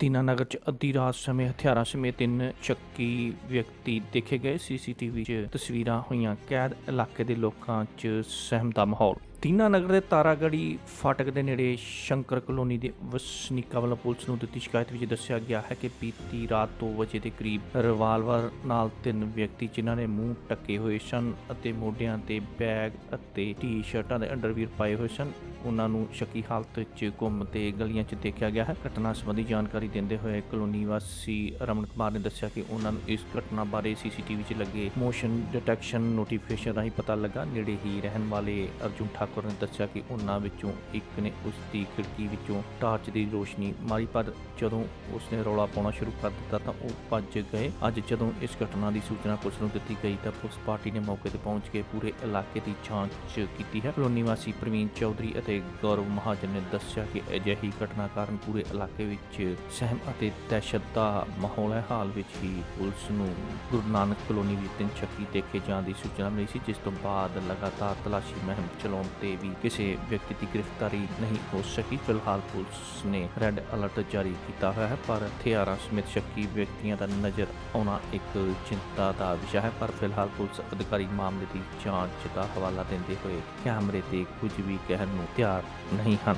ਦੀਨਾਨਗਰ ਚ ਅੱਧੀ ਰਾਤ ਸਮੇਂ, ਹਥਿਆਰਾਂ ਸਮੇਤ ਤਿੰਨ ਚੱਕੀ ਵਿਅਕਤੀ ਦੇਖੇ ਗਏ। ਸੀਸੀਟੀਵੀ 'ਚ ਤਸਵੀਰਾਂ ਹੋਈਆਂ। ਕੈਦ ਇਲਾਕੇ ਦੇ ਲੋਕਾਂ 'ਚ ਸਹਿਮ ਦਾ ਮਾਹੌਲ। ਦੀਨਾਨਗਰ ਦੇ ਤਾਰਾਗੜੀ ਫਾਟਕ ਦੇ ਨੇੜੇ ਸ਼ੰਕਰ ਕਲੋਨੀ ਦੇ ਵਸਨੀਕਾਂ ਵੱਲੋਂ ਪੁਲਿਸ ਨੂੰ ਦਿੱਤੀ ਸ਼ਿਕਾਇਤ ਵਿੱਚ ਦੱਸਿਆ ਗਿਆ ਹੈ ਕਿ ਬੀਤੀ ਰਾਤ 2 ਵਜੇ ਦੇ ਕਰੀਬ ਰਿਵਾਲਵਰ ਨਾਲ ਤਿੰਨ ਵਿਅਕਤੀ ਜਿਨ੍ਹਾਂ ਨੇ ਮੂੰਹ ਟੱਕੇ ਹੋਏ ਸਨ ਅਤੇ ਮੋਢਿਆਂ ਤੇ ਬੈਗ ਅਤੇ ਟੀ-ਸ਼ਰਟਾਂ ਦੇ ਅੰਡਰਵੀਅਰ ਪਾਏ ਹੋਏ ਸਨ ਉਹਨਾਂ ਨੂੰ ਸ਼ੱਕੀ ਹਾਲਤ ਵਿੱਚ ਘੁੰਮਦੇ ਗਲੀਆਂ 'ਚ ਦੇਖਿਆ ਗਿਆ ਹੈ। ਘਟਨਾ ਸੰਬੰਧੀ ਜਾਣਕਾਰੀ ਦਿੰਦੇ ਹੋਏ ਕਲੋਨੀ ਵਾਸੀ ਰਮਨ ਕੁਮਾਰ ਨੇ ਦੱਸਿਆ ਕਿ ਉਹਨਾਂ ਨੂੰ ਇਸ ਘਟਨਾ ਬਾਰੇ ਸੀਸੀਟੀਵੀ 'ਚ ਲੱਗੇ ਮੋਸ਼ਨ ਡਿਟੈਕਸ਼ਨ ਨੋਟੀਫਿਕੇਸ਼ਨ ਰਾਹੀਂ ਪਤਾ ਲੱਗਾ। ਨੇੜੇ ਹੀ ਰਹਿਣ ਵਾਲੇ ਅਰਜੁਨ ਠਾਕੁਰ ਨੇ ਦੱਸਿਆ ਕਿ ਉਹਨਾਂ ਵਿੱਚੋਂ ਇੱਕ ਨੇ ਉਸ ਦੀ ਖਿੜਕੀ ਵਿੱਚੋਂ ਟਾਰਚ ਦੀ ਰੋਸ਼ਨੀ ਮਾਰੀ, ਪਰ ਜਦੋਂ ਉਸਨੇ ਰੌਲਾ ਪਾਉਣਾ ਸ਼ੁਰੂ ਕਰ ਦਿੱਤਾ ਤਾਂ ਉਹ ਭੱਜ ਗਏ। ਅੱਜ ਜਦੋਂ ਇਸ ਘਟਨਾ ਦੀ ਸੂਚਨਾ ਪੁਲਿਸ ਨੂੰ ਦਿੱਤੀ ਗਈ ਤਾਂ ਪੁਲਿਸ ਪਾਰਟੀ ਨੇ ਮੌਕੇ ਤੇ ਪਹੁੰਚ ਕੇ ਪੂਰੇ ਇਲਾਕੇ ਦੀ ਜਾਂਚ ਕੀਤੀ ਹੈ। ਕਲੋਨੀ ਵਾਸੀ ਪ੍ਰਵੀਨ ਚੌਧਰੀ ਅਤੇ ਗੌਰਵ ਮਹਾਜਨ ਨੇ ਦੱਸਿਆ ਕਿ ਅਜਿਹੀ ਘਟਨਾ ਕਾਰਨ ਪੂਰੇ ਇਲਾਕੇ ਵਿੱਚ ਸਹਿਮ ਅਤੇ ਦਹਿਸ਼ਤ ਦਾ ਮਾਹੌਲ ਹੈ। ਹਾਲ ਵਿੱਚ ਹੀ ਪੁਲਿਸ ਨੂੰ ਗੁਰੂ ਨਾਨਕ ਕਲੋਨੀ ਵਿੱਚ ਤਿੰਨ ਸ਼ੱਕੀ ਦੇਖੇ ਜਾਣ ਦੀ ਸੂਚਨਾ ਮਿਲੀ ਸੀ, ਜਿਸ ਤੋਂ ਬਾਅਦ ਲਗਾਤਾਰ ਤਲਾਸ਼ੀ ਮੁਹਿੰਮ ਚਲਾਉਣ ਤੇ ਵੀ ਕਿਸੇ ਵਿਅਕਤੀ ਦੀ ਗ੍ਰਿਫਤਾਰੀ ਨਹੀਂ ਹੋ ਸਕੀ। ਫਿਲਹਾਲ ਪੁਲਿਸ ਨੇ ਰੈੱਡ ਅਲਰਟ ਜਾਰੀ ਕੀਤਾ ਹੋਇਆ ਹੈ, ਪਰ ਹਥਿਆਰਾਂ ਸਮੇਤ ਸ਼ੱਕੀ ਵਿਅਕਤੀਆਂ ਦਾ ਨਜ਼ਰ ਆਉਣਾ ਇੱਕ ਚਿੰਤਾ ਦਾ ਵਿਸ਼ਾ ਹੈ। ਪਰ ਫਿਲਹਾਲ ਪੁਲਿਸ ਅਧਿਕਾਰੀ ਮਾਮਲੇ ਦੀ ਜਾਂਚ ਦਾ ਹਵਾਲਾ ਦਿੰਦੇ ਹੋਏ ਕੈਮਰੇ ਤੇ ਕੁਝ ਵੀ ਕਹਿਣ ਨੂੰ ਤਿਆਰ ਨਹੀਂ ਹਨ।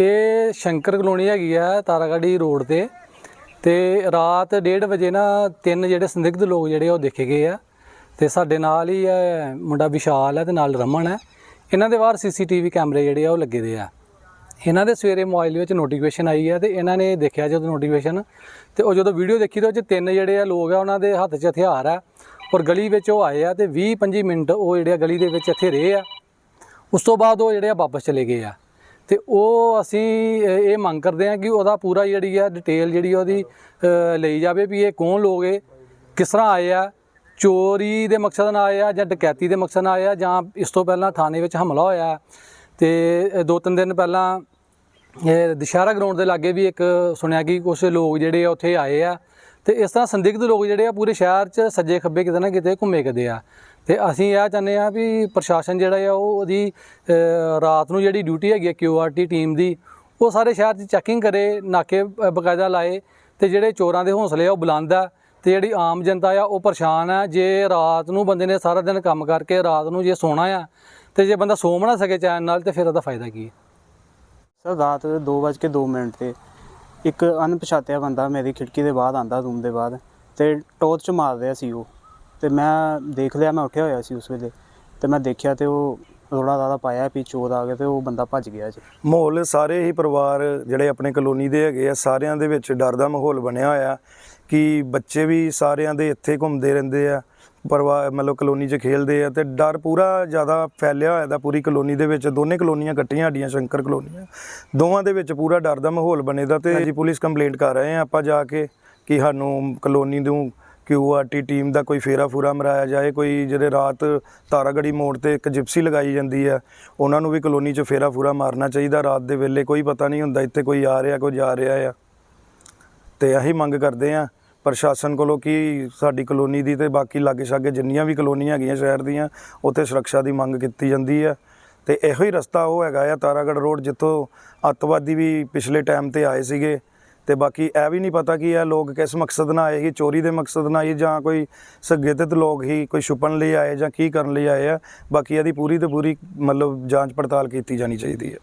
ਇਹ ਸ਼ੰਕਰ ਕਲੋਨੀ ਹੈਗੀ ਆ ਤਾਰਾਗੜੀ ਰੋਡ ਤੇ ਤੇ ਰਾਤ 1:30 ਵਜੇ ਨਾ ਤਿੰਨ ਜਿਹੜੇ ਸੰਦਿਗਧ ਲੋਕ ਜਿਹੜੇ ਉਹ ਦੇਖੇ ਗਏ ਆ ਤੇ ਸਾਡੇ ਨਾਲ ਹੀ ਹੈ ਮੁੰਡਾ ਵਿਸ਼ਾਲ ਹੈ ਤੇ ਨਾਲ ਰਮਨ ਹੈ ਇਹਨਾਂ ਦੇ ਬਾਹਰ ਸੀਸੀਟੀਵੀ ਕੈਮਰੇ ਜਿਹੜੇ ਆ ਉਹ ਲੱਗੇ ਦੇ ਆ। ਇਹਨਾਂ ਦੇ ਸਵੇਰੇ ਮੋਬਾਈਲ ਵਿੱਚ ਨੋਟੀਫਿਕੇਸ਼ਨ ਆਈ ਹੈ ਤੇ ਇਹਨਾਂ ਨੇ ਦੇਖਿਆ ਜਦੋਂ ਨੋਟੀਫਿਕੇਸ਼ਨ ਤੇ ਉਹ ਜਦੋਂ ਵੀਡੀਓ ਦੇਖੀ ਤਾਂ ਉਹ 'ਚ ਤਿੰਨ ਜਿਹੜੇ ਆ ਲੋਕ ਆ ਉਹਨਾਂ ਦੇ ਹੱਥ 'ਚ ਹਥਿਆਰ ਆ ਔਰ ਗਲੀ ਵਿੱਚ ਉਹ ਆਏ ਆ ਤੇ 20 25 ਮਿੰਟ ਉਹ ਜਿਹੜੇ ਆ ਗਲੀ ਦੇ ਵਿੱਚ ਇੱਥੇ ਰਹੇ ਆ। ਉਸ ਤੋਂ ਬਾਅਦ ਉਹ ਜਿਹੜੇ ਆ ਵਾਪਸ ਚਲੇ ਗਏ ਆ। ਤੇ ਉਹ ਅਸੀਂ ਇਹ ਮੰਗ ਕਰਦੇ ਆ ਕਿ ਉਹਦਾ ਪੂਰਾ ਜਿਹੜੀ ਆ ਡਿਟੇਲ ਜਿਹੜੀ ਆ ਉਹਦੀ ਲਈ ਜਾਵੇ ਵੀ ਇਹ ਕੌਣ ਲੋਕ ਏ ਕਿਸ ਤਰ੍ਹਾਂ ਆਏ ਆ, ਚੋਰੀ ਦੇ ਮਕਸਦ ਨਾਲ ਆਏ ਆ ਜਾਂ ਡਕੈਤੀ ਦੇ ਮਕਸਦ ਨਾਲ ਆਏ ਆ ਜਾਂ ਇਸ ਤੋਂ ਪਹਿਲਾਂ ਥਾਣੇ ਵਿੱਚ ਹਮਲਾ ਹੋਇਆ ਤੇ ਦੋ ਤਿੰਨ ਦਿਨ ਪਹਿਲਾਂ, ਇਹ ਦੁਸ਼ਹਿਰਾ ਗਰਾਊਂਡ ਦੇ ਲਾਗੇ ਵੀ ਇੱਕ ਸੁਣਿਆ ਕਿ ਕੁਝ ਲੋਕ ਜਿਹੜੇ ਆ ਉੱਥੇ ਆਏ ਆ। ਤੇ ਇਸ ਤਰ੍ਹਾਂ ਸੰਦਿਗਧ ਲੋਕ ਜਿਹੜੇ ਆ ਪੂਰੇ ਸ਼ਹਿਰ 'ਚ ਸੱਜੇ ਖੱਬੇ ਕਿਤੇ ਨਾ ਕਿਤੇ ਘੁੰਮੇ ਕਦੇ ਆ। ਤੇ ਅਸੀਂ ਇਹ ਚਾਹੁੰਦੇ ਆ ਵੀ ਪ੍ਰਸ਼ਾਸਨ ਜਿਹੜਾ ਆ ਉਹ ਉਹਦੀ ਰਾਤ ਨੂੰ ਜਿਹੜੀ ਡਿਊਟੀ ਹੈਗੀ ਆ ਕਿਊਆਰਟੀ ਟੀਮ ਦੀ ਉਹ ਸਾਰੇ ਸ਼ਹਿਰ 'ਚ ਚੈਕਿੰਗ ਕਰੇ ਨਾਕੇ ਅ, ਬਕਾਇਦਾ ਲਾਏ ਤੇ ਜਿਹੜੇ ਚੋਰਾਂ ਦੇ ਹੌਸਲੇ ਆ ਉਹ ਬੁਲੰਦ ਆ ਤੇ ਜਿਹੜੀ ਆਮ ਜਨਤਾ ਆ ਉਹ ਪਰੇਸ਼ਾਨ ਆ। ਜੇ ਰਾਤ ਨੂੰ ਬੰਦੇ ਨੇ ਸਾਰਾ ਦਿਨ ਕੰਮ ਕਰਕੇ ਰਾਤ ਨੂੰ ਜੇ ਸੋਣਾ ਆ ਤੇ ਜੇ ਬੰਦਾ ਸੋ ਨਾ ਸਕੇ ਚੈਨ ਨਾਲ ਤੇ ਫਿਰ ਉਹਦਾ ਫਾਇਦਾ ਕੀ ਹੈ ਸਰ ਰਾਤ 2:02 ਮਿੰਟ ਤੇ ਇੱਕ ਅਣਪਛਾਤਿਆ ਬੰਦਾ ਮੇਰੀ ਖਿੜਕੀ ਦੇ ਬਾਹਰ ਆਂਦਾ ਰੂਮ ਦੇ ਬਾਹਰ ਤੇ ਟੋਰਚ ਮਾਰ ਰਿਹਾ ਸੀ ਉਹ। ਤੇ ਮੈਂ ਦੇਖ ਲਿਆ, ਮੈਂ ਉੱਠਿਆ ਹੋਇਆ ਸੀ ਉਸ ਵੇਲੇ ਤੇ ਮੈਂ ਦੇਖਿਆ ਤੇ ਉਹ ਰੋਲਾ ਰਾਲਾ ਪਾਇਆ ਵੀ ਚੋਰ ਆ ਗਏ ਤੇ ਉਹ ਬੰਦਾ ਭੱਜ ਗਿਆ ਜੀ। ਮਾਹੌਲ ਸਾਰੇ ਹੀ ਪਰਿਵਾਰ ਜਿਹੜੇ ਆਪਣੇ ਕਲੋਨੀ ਦੇ ਹੈਗੇ ਆ, ਸਾਰਿਆਂ ਦੇ ਵਿੱਚ ਡਰ ਦਾ ਮਾਹੌਲ ਬਣਿਆ ਹੋਇਆ ਕਿ ਬੱਚੇ ਵੀ ਸਾਰਿਆਂ ਦੇ ਇੱਥੇ ਘੁੰਮਦੇ ਰਹਿੰਦੇ ਆ। ਪਰਿਵਾਰ ਮਤਲਬ ਕਲੋਨੀ 'ਚ ਖੇਲਦੇ ਆ ਤੇ ਡਰ ਪੂਰਾ ਜ਼ਿਆਦਾ ਫੈਲਿਆ ਹੋਇਆ ਦਾ ਪੂਰੀ ਕਲੋਨੀ ਦੇ ਵਿੱਚ ਦੋਨੇ ਕਲੋਨੀਆਂ ਇਕੱਠੀਆਂ ਸਾਡੀਆਂ ਸ਼ੰਕਰ ਕਲੋਨੀਆਂ। ਦੋਵਾਂ ਦੇ ਵਿੱਚ ਪੂਰਾ ਡਰ ਦਾ ਮਾਹੌਲ ਬਣੇਦਾ ਤੇ ਜੀ ਪੁਲਿਸ ਕੰਪਲੇਂਟ ਕਰ ਰਹੇ ਆ ਆਪਾਂ ਜਾ ਕੇ ਕਿ ਸਾਨੂੰ ਕਲੋਨੀ ਨੂੰ ਕਿਊਆਰਟੀ ਟੀਮ ਦਾ ਕੋਈ ਫੇਰਾ ਫੂਰਾ ਮਰਾਇਆ ਜਾਏ ਕੋਈ ਜਿਹੜੇ ਰਾਤ ਤਾਰਾਗੜੀ ਮੋੜ ਤੇ ਇੱਕ ਜਿਪਸੀ ਲਗਾਈ ਜਾਂਦੀ ਆ ਉਹਨਾਂ ਨੂੰ ਵੀ ਕਲੋਨੀ 'ਚ ਫੇਰਾ ਫੂਰਾ ਮਾਰਨਾ ਚਾਹੀਦਾ। ਰਾਤ ਦੇ ਵੇਲੇ ਕੋਈ ਪਤਾ ਨਹੀਂ ਹੁੰਦਾ ਇੱਥੇ ਕੋਈ ਆ ਰਿਹਾ ਕੋਈ ਜਾ ਰਿਹਾ ਆ। ਤੇ ਇਹੀ ਮੰਗ ਕਰਦੇ ਆ ਪ੍ਰਸ਼ਾਸਨ ਕੋਲੋਂ ਕਿ ਸਾਡੀ ਕਲੋਨੀ ਦੀ ਤੇ ਬਾਕੀ ਲਾਗੇ ਛਾਗੇ ਜਿੰਨੀਆਂ ਵੀ ਕਲੋਨੀਆਂ ਹੈਗੀਆਂ ਸ਼ਹਿਰ ਦੀਆਂ, ਉੱਥੇ ਸੁਰੱਖਿਆ ਦੀ ਮੰਗ ਕੀਤੀ ਜਾਂਦੀ ਹੈ ਤੇ ਇਹੋ ਹੀ ਰਸਤਾ ਉਹ ਹੈਗਾ ਆ ਤਾਰਾਗੜ ਰੋਡ, ਜਿੱਥੋਂ ਅੱਤਵਾਦੀ ਵੀ ਪਿਛਲੇ ਟਾਈਮ ਤੇ ਆਏ ਸੀਗੇ। ਤੇ ਬਾਕੀ ਇਹ ਵੀ ਨਹੀਂ ਪਤਾ ਕਿ ਇਹ ਲੋਕ ਕਿਸ ਮਕਸਦ ਨਾਲ ਆਏ ਸੀ, ਚੋਰੀ ਦੇ ਮਕਸਦ ਨਾਲ ਆਏ ਜਾਂ ਕੋਈ ਸਗੇਤਿਤ ਲੋਕ ਹੀ ਕੋਈ ਛੁਪਣ ਲਈ ਆਏ ਜਾਂ ਕੀ ਕਰਨ ਲਈ ਆਏ ਆ। ਬਾਕੀ ਇਹਦੀ ਪੂਰੀ ਤੇ ਪੂਰੀ ਮਤਲਬ ਜਾਂਚ ਪੜਤਾਲ ਕੀਤੀ ਜਾਣੀ ਚਾਹੀਦੀ ਹੈ